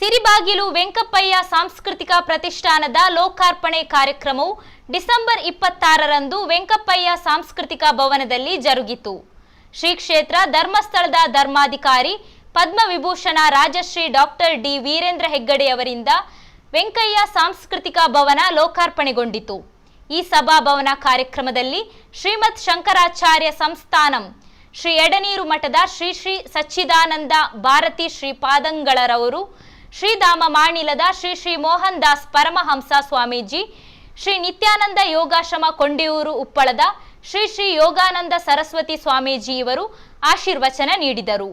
ಸಿರಿಬಾಗಿಲು ವೆಂಕಪ್ಪಯ್ಯ ಸಾಂಸ್ಕೃತಿಕ ಪ್ರತಿಷ್ಠಾನದ ಲೋಕಾರ್ಪಣೆ ಕಾರ್ಯಕ್ರಮವು ಡಿಸೆಂಬರ್ ಇಪ್ಪತ್ತಾರರಂದು ವೆಂಕಪ್ಪಯ್ಯ ಸಾಂಸ್ಕೃತಿಕ ಭವನದಲ್ಲಿ ಜರುಗಿತು. ಶ್ರೀ ಕ್ಷೇತ್ರ ಧರ್ಮಸ್ಥಳದ ಧರ್ಮಾಧಿಕಾರಿ ಪದ್ಮವಿಭೂಷಣ ರಾಜಶ್ರೀ ಡಾಕ್ಟರ್ ಡಿ ವೀರೇಂದ್ರ ಹೆಗ್ಗಡೆಯವರಿಂದ ವೆಂಕಯ್ಯ ಸಾಂಸ್ಕೃತಿಕ ಭವನ ಲೋಕಾರ್ಪಣೆಗೊಂಡಿತು. ಈ ಸಭಾಭವನ ಕಾರ್ಯಕ್ರಮದಲ್ಲಿ ಶ್ರೀಮತ್ ಶಂಕರಾಚಾರ್ಯ ಸಂಸ್ಥಾನಂ, ಶ್ರೀ ಎಡನೀರು ಮಠದ ಶ್ರೀ ಶ್ರೀ ಸಚ್ಚಿದಾನಂದ ಭಾರತಿ ಶ್ರೀಪಾದಂಗಳರವರು ಶ್ರೀಧಾಮ ಮಾಣಿಲದ ಶ್ರೀ ಶ್ರೀ ಮೋಹನ್ ದಾಸ್ ಪರಮಹಂಸ ಸ್ವಾಮೀಜಿ, ಶ್ರೀ ನಿತ್ಯಾನಂದ ಯೋಗಾಶ್ರಮ ಕೊಂಡಿಯೂರು ಉಪ್ಪಳದ ಶ್ರೀ ಶ್ರೀ ಯೋಗಾನಂದ ಸರಸ್ವತಿ ಸ್ವಾಮೀಜಿ ಇವರು ಆಶೀರ್ವಚನ ನೀಡಿದರು.